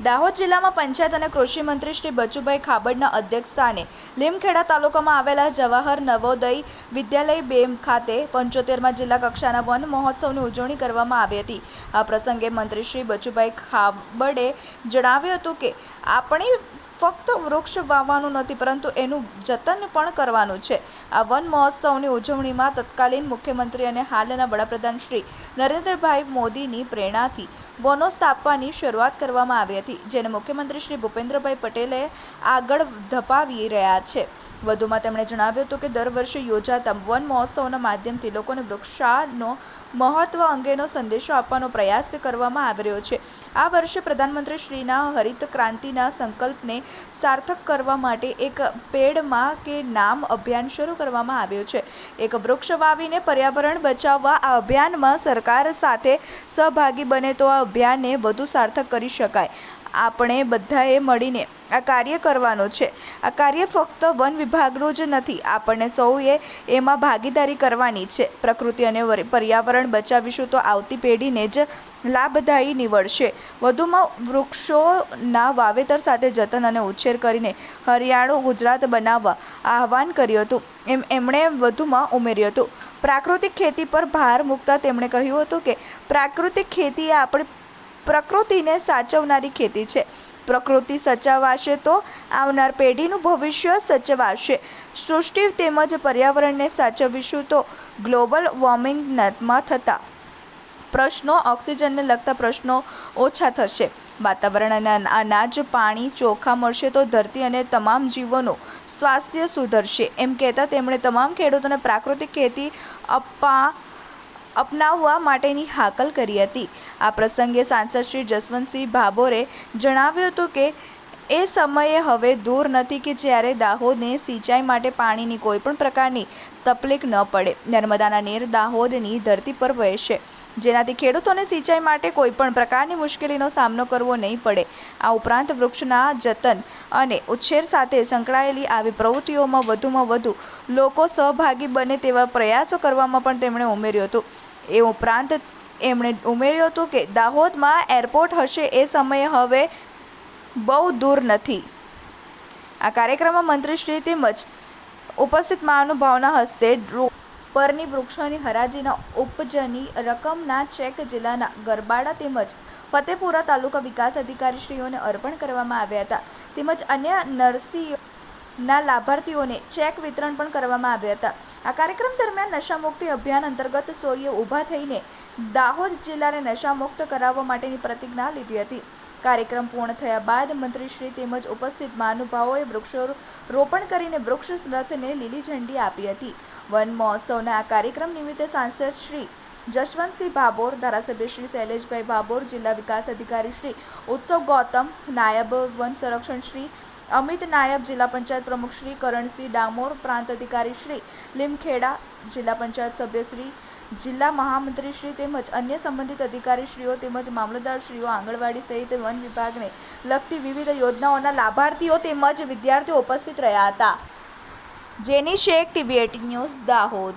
દાહોદ જિલ્લામાં પંચાયત અને કૃષિ મંત્રી શ્રી બચુભાઈ ખાબડના અધ્યક્ષસ્થાને લીમખેડા તાલુકામાં આવેલા જવાહર નવોદય વિદ્યાલય બે ખાતે પંચોતેરમાં જિલ્લા કક્ષાના વન મહોત્સવની ઉજવણી કરવામાં આવી હતી. આ પ્રસંગે મંત્રી શ્રી બચુભાઈ ખાબડે જણાવ્યું હતું કે, આપણે ફક્ત વૃક્ષ વાવવાનું નથી, પરંતુ એનું જતન પણ કરવાનું છે. આ વન મહોત્સવની ઉજવણીમાં તત્કાલીન મુખ્યમંત્રી અને હાલના વડાપ્રધાન શ્રી નરેન્દ્રભાઈ મોદીની પ્રેરણાથી વનો સ્થાપવાની શરૂઆત કરવામાં આવી હતી, જેને મુખ્યમંત્રી શ્રી ભૂપેન્દ્રભાઈ પટેલે આગળ ધપાવી રહ્યા છે. વધુમાં તેમણે જણાવ્યું હતું કે દર વર્ષે યોજાતા વન મહોત્સવના માધ્યમથી લોકોને વૃક્ષાનો મહત્વ અંગેનો સંદેશો આપવાનો પ્રયાસ કરવામાં આવી રહ્યો છે. આ વર્ષે પ્રધાનમંત્રી શ્રીના હરિત ક્રાંતિના સંકલ્પને સાર્થક કરવા માટે એક પેડમાં કે નામ અભિયાન શરૂ કરવામાં આવ્યું છે. એક વૃક્ષ વાવીને પર્યાવરણ બચાવવા આ અભિયાનમાં સરકાર સાથે સહભાગી બને તો આ અભિયાનને વધુ સાર્થક કરી શકાય. આપણે બધાએ મળીને આ કાર્ય કરવાનું છે. આ કાર્ય ફક્ત વન વિભાગનું જ નથી, આપણને સૌએ એમાં ભાગીદારી કરવાની છે. પ્રકૃતિ અને વર- પર્યાવરણ બચાવીશું તો આવતી પેઢીને જ લાભદાયી નીવડશે. વધુમાં વૃક્ષોના વાવેતર સાથે જતન અને ઉછેર કરીને હરિયાળું ગુજરાત બનાવવા આહવાન કર્યું હતું. એમ, એમણે વધુમાં ઉમેર્યું હતું. પ્રાકૃતિક ખેતી પર ભાર મૂકતા તેમણે કહ્યું હતું કે, પ્રાકૃતિક ખેતી આપણી પ્રકૃતિને સાચવનારી ખેતી છે. પ્રકૃતિ સચવાશે તો આવનાર પેઢીનું ભવિષ્ય સચવાશે. સૃષ્ટિ તેમજ પર્યાવરણને સાચવીશું તો ગ્લોબલ વોર્મિંગમાં થતા પ્રશ્નો, ઓક્સિજનને લગતા પ્રશ્નો ઓછા થશે. વાતાવરણ અને અનાજ, પાણી ચોખ્ખા મળશે તો ધરતી અને તમામ જીવોનું સ્વાસ્થ્ય સુધરશે. એમ કહેતા તેમણે તમામ ખેડૂતોને પ્રાકૃતિક ખેતી અપા અપનાવવા માટેની હાકલ કરી હતી. આ પ્રસંગે સાંસદ શ્રી જસવંતસિંહ ભાભોરે જણાવ્યું હતું કે, એ સમયે હવે દૂર નથી કે જ્યારે દાહોદને સિંચાઈ માટે પાણીની કોઈ પણ પ્રકારની તકલીફ ન પડે. નર્મદાના નીર દાહોદની ધરતી પર વહેશે. જેનાથી ખેડૂતોને સિંચાઈ માટે કોઈ પણ પ્રકારની મુશ્કેલીનો સામનો કરવો નહીં પડે. આ ઉપરાંત વૃક્ષના જતન અને ઉછેર સાથે સંકળાયેલી આવી પ્રવૃત્તિઓમાં વધુમાં વધુ લોકો સહભાગી બને તેવા પ્રયાસો કરવામાં પણ તેમણે ઉમેર્યું હતું. એ ઉપરાંત એમણે ઉમેર્યું હતું કે દાહોદમાં એરપોર્ટ હશે એ સમયે હવે બહુ દૂર નથી. આ કાર્યક્રમમાં મંત્રીશ્રી તેમજ ઉપસ્થિત મહાનુભાવના હસ્તે પરની વૃક્ષોની હરાજીના ઉપજની રકમના ચેક જિલ્લાના ગરબાડા તેમજ ફતેપુરા તાલુકા વિકાસ અધિકારીશ્રીઓને અર્પણ કરવામાં આવ્યા હતા. તેમજ અન્ય નરસિંહના લાભાર્થીઓને ચેક વિતરણ પણ કરવામાં આવ્યા હતા. આ કાર્યક્રમ દરમિયાન નશામુક્તિ અભિયાન અંતર્ગત સોઈએ ઊભા થઈને દાહોદ જિલ્લાને નશામુક્ત કરાવવા માટેની પ્રતિજ્ઞા લીધી હતી. કાર્યક્રમ પૂર્ણ થયા બાદ મંત્રીશ્રી તેમજ ઉપસ્થિત મહાનુભાવોએ વૃક્ષો રોપણ કરીને વૃક્ષ રથને લીલી ઝંડી આપી હતી. વન મહોત્સવના આ કાર્યક્રમ નિમિત્તે સાંસદ શ્રી જશવંતસિંહ ભાભોર, ધારાસભ્ય શ્રી શૈલેષભાઈ ભાભોર, જિલ્લા વિકાસ અધિકારી શ્રી ઉત્સવ ગૌતમ, નાયબ વન સંરક્ષણ શ્રી અમિત નાયબ જિલ્લા પંચાયત પ્રમુખ શ્રી કરણસિંહ ડામોર, પ્રાંત અધિકારી શ્રી લીમખેડા જિલ્લા પંચાયત સભ્ય શ્રી જિલ્લા મહામંત્રી શ્રી તેમજ અન્ય સંબંધિત અધિકારીશ્રીઓ તેમજ મામલતદારશ્રીઓ, આંગણવાડી સહિત વન વિભાગને લગતી વિવિધ યોજનાઓના લાભાર્થીઓ તેમજ વિદ્યાર્થીઓ ઉપસ્થિત રહ્યા હતા. જેની Shaikh TV AT news Dahod.